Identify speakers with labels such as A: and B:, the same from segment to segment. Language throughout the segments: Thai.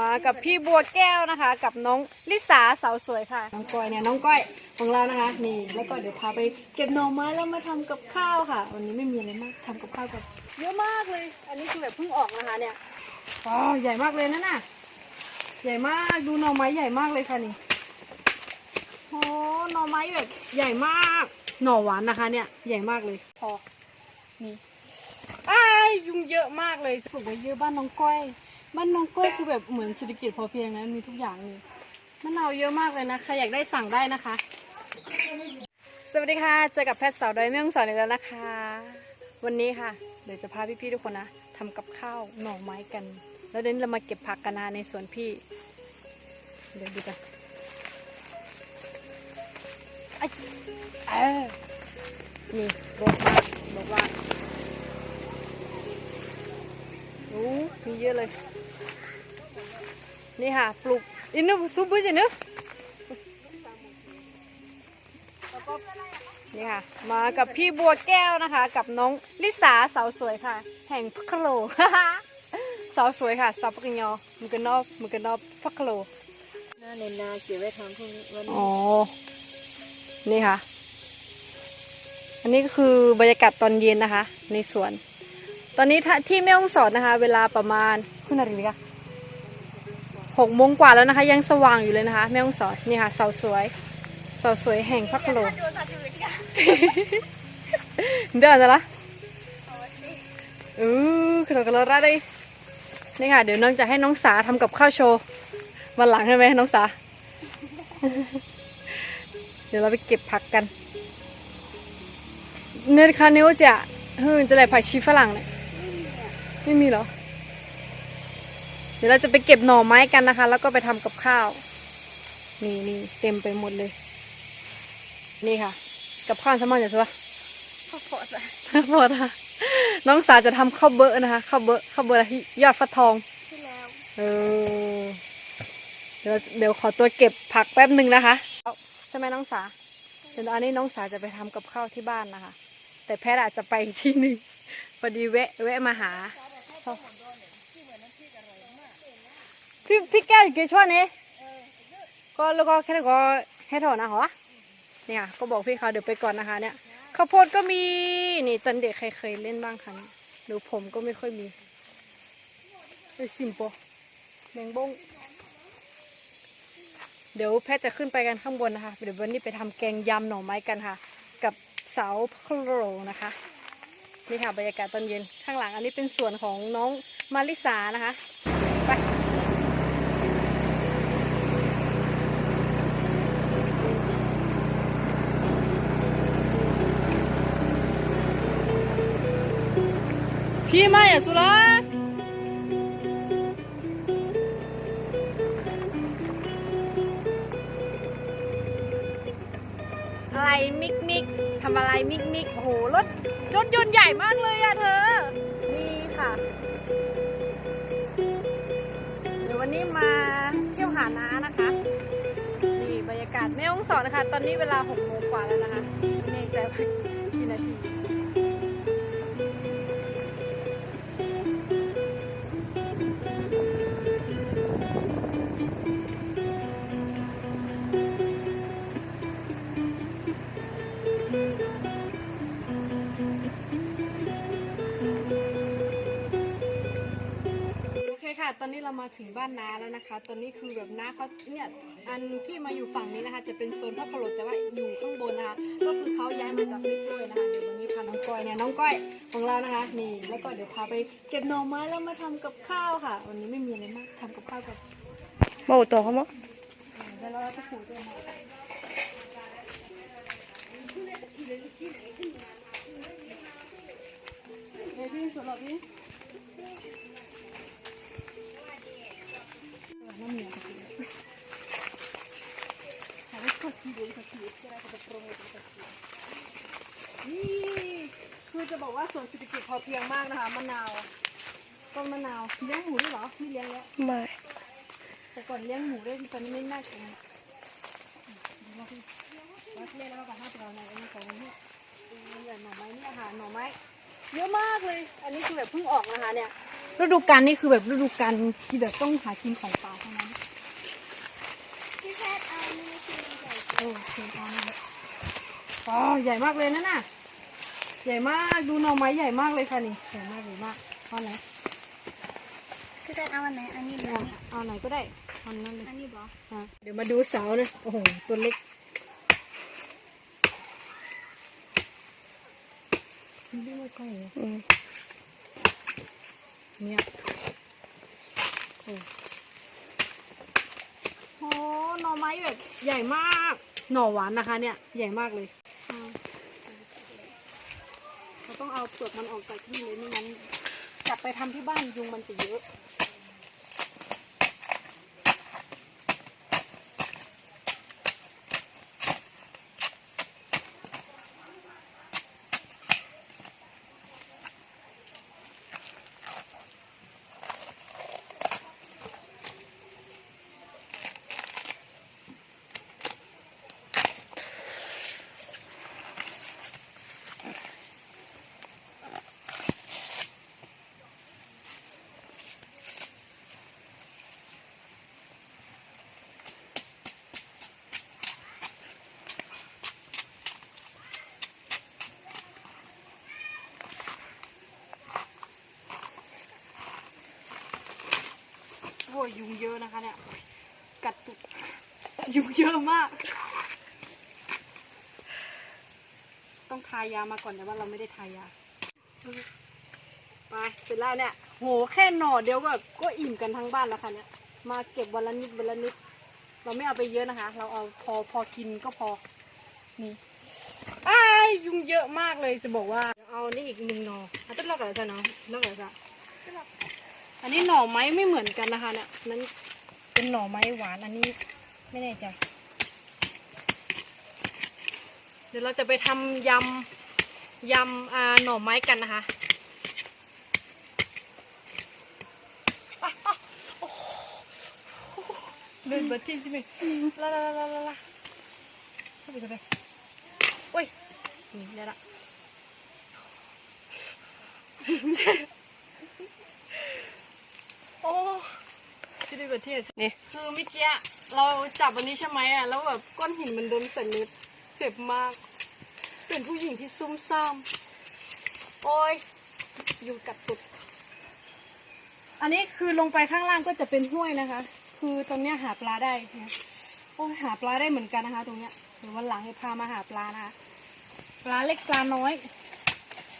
A: มากับพี่บัวแก้วนะคะ กับน้องลิสาสาวสวยค่ะ น้องก้อยเนี่ยน้องก้อยของเรานะคะ นี่แล้วก็เดี๋ยวพาไปเก็บหน่อไม้แล้วมาทำกับข้าวค่ะ วันนี้ไม่มีอะไรมากทำกับข้าวกับเยอะมากเลย อันนี้คือแบบเพิ่งออกนะคะเนี่ยอ๋อใหญ่มากเลยนะน่ะใหญ่มากดูหน่อไม้ใหญ่มากเลยค่ะนี่โอ้หน่อไม้แบบใหญ่มากหน่อหวานนะคะ เนี่ยใหญ่มากเลยพอนี่อ้ายยุงเยอะมากเลยปลูกไว้เยอะบ้านน้องก้อย บ้านน้องก้อยคือแบบเหมือนเศรษฐกิจพอเพียงนะมีทุกอย่างเลยมะนาวเยอะมากเลยนะใครอยากได้สั่งได้นะคะ สวัสดีค่ะ เจอกับแพทย์สาวดอยแม่ฮ่องสอนอีกแล้วนะคะ วันนี้ค่ะ เดี๋ยวจะพาพี่ๆทุกคนนะทำกับข้าวหน่อไม้กัน แล้วเดี๋ยวเรามาเก็บผักกันนะในสวนพี่ เดี๋ยวดูกันไอ้เออนี่บอกว่าบอกว่าโอ้มีเยอะเลย นี่ค่ะ ปลูกอินนูซุปบุ้ยจินึนี่ค่ะ มากับพี่บัวแก้วนะคะ กับน้องลิสาสาวสวยค่ะ แห่งพักโลสาวสวยค่ะสาวปกญอมือกันนอบมือกันนอบพักโล
B: หน้าในนาเก็บไว้ทำพรุ่งนี้วันนี้
A: อ๋อนี่ค่ะ อันนี้ก็คือบรรยากาศตอนเย็นนะคะ ในสวน ตอนนี้ถ้าที่แม่ฮ่องสอนนะคะ เวลาประมาณคุณอะไรดีคะหกโมงกว่าแล้วนะคะ ยังสว่างอยู่เลยนะคะ แม่ฮ่องสอนนี่ค่ะสาวสวยสาวสวยแห่งพักโลเดี๋ยวจะละอือขนมกระโดดได้นี่ค่ะ เดี๋ยวน้องจะให้น้องสาทำกับข้าวโชว์วันหลังใช่ไหมน้องสา เดี๋ยวเราไปเก็บผักกัน เนื้อคาเนวจะเฮ้ยจะไหนผักชีฝรั่งเนี่ย ไม่มีเหรอ เดี๋ยวเราจะไปเก็บหน่อไม้กันนะคะ แล้วก็ไปทำกับข้าว นี่นี่เต็มไปหมดเลย นี่ค่ะ กับข้าวแซลมอนอย่าสัว
B: ข้าวโพดอะ
A: พอค่ะน้องสาวจะทำข้าวเบอะนะคะข้าวเบอะข้าวเบอะยอดฟักทอง
B: ที่แล้ว
A: เออเดี๋ยวเดี๋ยวขอตัวเก็บผักแป๊บหนึ่งนะคะเอาใช่ไหมน้องสาเดี๋ยวอันนี้น้องสาจะไปทำกับข้าวที่บ้านนะคะ แต่แพทย์อาจจะไปอีกที่หนึ่งพอดีแวะแวะมาหา พี่พี่แก้วอยู่กี่ช่วงนี้ก็แล้วก็แค่ก็ให้ถอนนะเหรอเนี่ยค่ะก็บอกพี่เขาเดี๋ยวไปก่อนนะคะ เนี่ยข้าวโพดก็มีนี่จันเด็กใครเคยเล่นบ้างคะหรือผมก็ไม่ค่อยมีไอซิมโปแมงบงเดี๋ยวแพทย์จะขึ้นไปกันข้างบนนะคะ เดี๋ยววันนี้ไปทำแกงยำหน่อไม้กันค่ะ กับเสาพะโลนะคะ นี่ค่ะบรรยากาศตอนเย็นข้างหลังอันนี้เป็นส่วนของน้องมาริสานะคะไปพี่มาอย่าสุรา มิกมิกโอ้โหรถรถยนต์ใหญ่มากเลยอะเธอ นี่ค่ะ เดี๋ยววันนี้มาเที่ยวหาน้านะคะ นี่บรรยากาศแม่ฮ่องสอนนะคะ ตอนนี้เวลาหกโมงกว่าแล้วนะคะไม่แน่ใจว่ากี่นาที นนี้เรามาถึงบ้านน้าแล้วนะคะ ตอนนี้คือแบบน้าเขาเนี่ยอันที่มาอยู่ฝั่งนี้นะคะ จะเป็นโซนพักโลแต่ว่าอยู่ข้างบนนะคะก็คือเขาย้ายมาจากพิกล้วยนะคะเดี๋ยววันนี้พาน้องก้อยเนี่ยน้องก้อยของเรานะคะ นี่แล้วก็เดี๋ยวพาไปเก็บหน่อไม้แล้วมาทำกับข้าวค่ะ วันนี้ไม่มีอะไรมากทำกับข้าวกับ
B: โม่ตัวเขาโม่
A: แล้วเราจะผูกด้วยนะเดี๋ยวพี่สุดหรอพี่น้ำเหนียว นี่คือจะบอกว่าสวนเศรษฐกิจพอเพียงมากนะคะมะนาวต้นมะนาวเลี้ยงหมูด้วยเหรอไม่เลี้ยงแล้ว
B: ไม่
A: แต่ก่อนเลี้ยงหมูด้วยตอนนี้ไม่น่ากินวัดเล่นแล้วก็ห้าตัวในอันนี้ของนี่แบบหน่อไม้นี่อาหารหน่อไม้เยอะมากเลย อันนี้คือแบบเพิ่งออกนะคะเนี่ยฤดูกาลนี่คือแบบฤดูกาลที่แบบต้องหากินของป่าเท่านั้น
C: พี่แพทย์เอานี่คือใหญ่
A: โอ้เสียงดังเลยอ๋อใหญ่มากเลยนั่นน่ะ ใหญ่มากดูหน่อไม้ใหญ่มากเลยค่ะนี่ใหญ่มากใหญ่มากเอาไหน
C: พี่แพทย์เอาอันไหนอันนี้เหรอ
A: เอาไหนก็ได้เอานั้นเลย
C: อันนี้บอ
A: อะเดี๋ยวมาดูเสาเลยโอ้โหตัวเล็กนี่ไม่ใช่เหรอ
B: อืม
A: เนี่ยโอ้โหหน่อไม้แบบใหญ่มาก หน่อหวานนะคะ เนี่ยใหญ่มากเลยอ่าเราต้องเอาเปลือกมันออกจากที่เลยไม่งั้นกลับไปทำที่บ้านยุงมันจะเยอะ ยยุงเยอะนะคะเนี่ย กัดตุดยุงเยอะมาก ต้องทายามาก่อนแต่ว่าเราไม่ได้ทายา ไปเสร็จแล้วเนี่ย โหแค่หน่อเดียวก็ก็อิ่มกันทั้งบ้านแล้วค่ะเนี่ย มาเก็บวันละนิดวันละนิด เราไม่เอาไปเยอะนะคะ เราเอาพอพอกินก็พอ นี่อ้ยุงเยอะมากเลยจะบอกว่า เอานี่อีกหนึ่งหน่ออาจจะลอกอะไรจ้ะเนาะลอกอะไรจ้ะ อันนี้หน่อไม้ไม่เหมือนกันนะคะเนี่ยนั้นเป็นหน่อไม้หวานอันนี้ไม่แน่ใจ เดี๋ยวเราจะไปทำยำยำอ่าหน่อไม้กันนะคะอะอะโอ้โหเดินมาที่ใช่ไหมลาลาลาลาลาเข้าไปเข้าไปโอ้ยนี่ได้ละ โอ้ ประเทศ
B: นี่
A: คือเมื่อกี้เราจับอันนี้ใช่ไหมอะแล้วแบบก้อนหินมันโดนใส่เล็บเจ็บมาก เป็นผู้หญิงที่ซุ่มซ่ามโอ้ยยุงกัดตุด อันนี้คือลงไปข้างล่างก็จะเป็นห้วยนะคะ คือตรงเนี้ยหาปลาได้นะโอ้ยหาปลาได้เหมือนกันนะคะ ตรงเนี้ยเดี๋ยววันหลังจะพามาหาปลานะคะ ปลาเล็กปลาน้อย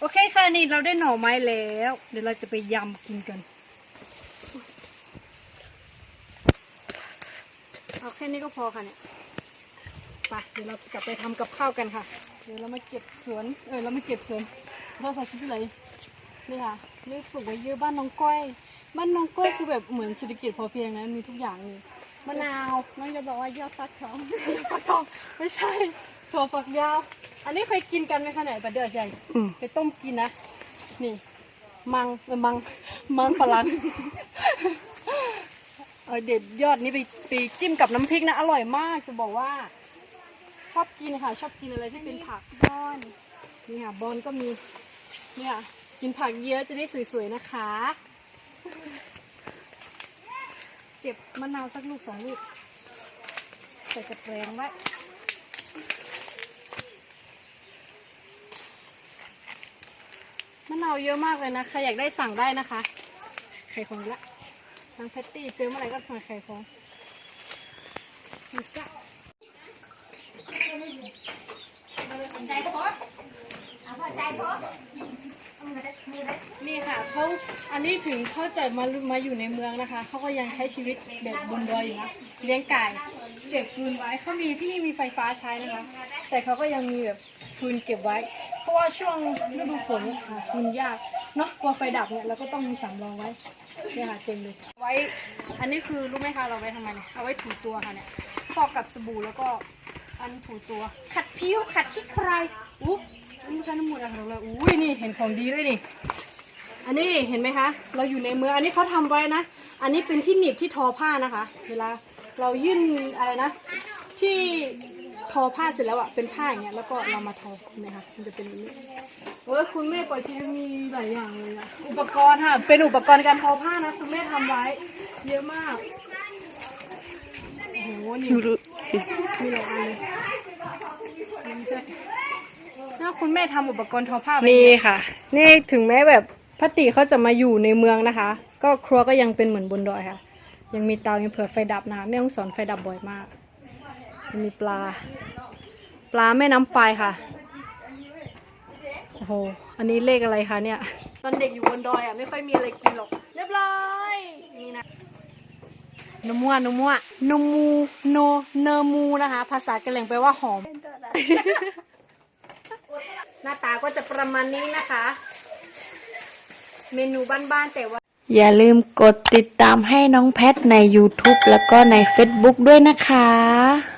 A: โอเคค่ะนี่เราได้หน่อไม้แล้ว เดี๋ยวเราจะไปยำกินกัน เอาแค่นี้ก็พอค่ะเนี่ยไปเดี๋ยวเรากลับไปทำกับข้าวกันค่ะ เดี๋ยวเรามาเก็บสวน เออเรามาเก็บสวนเราใส่ชุดอะไรนี่ค่ะนี่ปลูกไว้เยอะบ้านน้องก้อย บ้านน้องก้อยคือแบบเหมือนเศรษฐกิจพอเพียงนะมีทุกอย่างมีมะนาว
C: น้องจะบอกว่ายอดฟักทอง
A: ฟักทองไม่ใช่ถั่วฝักยาว อันนี้เคยกินกันไหมคะเนี่ยปลาเดือดใหญ่
B: อืม
A: ไปต้มกินนะ นี่ มังเออมัง มังฝรั่ง เออเด็ดยอดนี้ไปไปจิ้มกับน้ำพริกนะ อร่อยมากจะบอกว่า ชอบกินค่ะ ชอบกินอะไรที่เป็นผัก
C: บอน
A: นี่ค่ะบอลก็มีเนี่ยกินผักเยอะจะได้สวยๆนะคะเก็บมะนาวสักลูกสองลูกใส่กระแปรงไว้มะนาวเยอะมากเลยนะใครอยากได้สั่งได้นะคะไข่ของละ นางแพตตี้เจอเมื่อไหร่ก็มาไข่ของ
C: ใจพอเอาพอใจพอเอามือได้มือด
A: นี่ค่ะเขาอันนี้ถึงเขาจะมามาอยู่ในเมืองนะคะเขาก็ยังใช้ชีวิตแบบบนดอยอยู่นะเลี้ยงไก่เก็บฟืนไว้เขามีที่นี่มีไฟฟ้าใช้นะคะ แต่เขาก็ยังมีแบบฟืนเก็บไว้ เพราะว่าช่วงฤดูฝนเนี่ยหาฟืนยากเนาะกลัวไฟดับเนี่ยเราก็ต้องมีสำรองไว้ เนี่ยค่ะเต็มเลยไว้ อันนี้คือรู้ไหมคะเราไว้ทำไมเนี่ยเอาไว้ถูตัวค่ะเนี่ยฟอกกับสบู่แล้วก็อันถูตัว ขัดผิวขัดขี้ใครอู้อันนี้ใช้น้ำมันอะไรเราอุ้ยนี่เห็นของดีด้วยนี่ อันนี้เห็นไหมคะ เราอยู่ในเมืองอันนี้เขาทำไว้นะ อันนี้เป็นที่หนีบที่ทอผ้านะคะ เวลาเรายื่นอะไรนะ ที่ อผ้าเสร็จแล้วอะเป็นผ้าอย่างเงี้ยแล้วก็เรามาทอเห็นไหมคะมันจะเป็นอย่างนี้เอ้ยคุณแม่ปล่อยชีวิตมีหลายอย่างเลยอะอุปกรณ์ค่ะ เป็นอุปกรณ์การทอผ้านะคุณแม่ทำไว้ เยอะมากโอ้โหนี่
B: ดูดู
A: มีหลายอันเลยไม่ใช่น่าคุณแม่ทำอุปกรณ์ทอผ้าไว้
B: นี่ค่ะ
A: นี่ถึงแม้แบบพัตติเขาจะมาอยู่ในเมืองนะคะ ก็ครัวก็ยังเป็นเหมือนบนดอยค่ะ ยังมีเตายังเผื่อไฟดับนะคะแม่ต้องสอนไฟดับบ่อยมากยัง มีปลา ปลาแม่น้ำปลายค่ะ โอ้โห อันนี้เลขอะไรคะเนี่ย ตอนเด็กอยู่บนดอยอะไม่ค่อยมีอะไรกินหรอก เรียบร้อย นี่นะนมัวนมัวนมูโนเนมูนะคะ ภาษากะเหรี่ยงแปลว่าหอม หน้าตาก็จะประมาณนี้นะคะ เมนูบ้านๆแต่ว่า
B: อย่าลืมกดติดตามให้น้องแพทใน YouTube แล้วก็ใน Facebook ด้วยนะคะ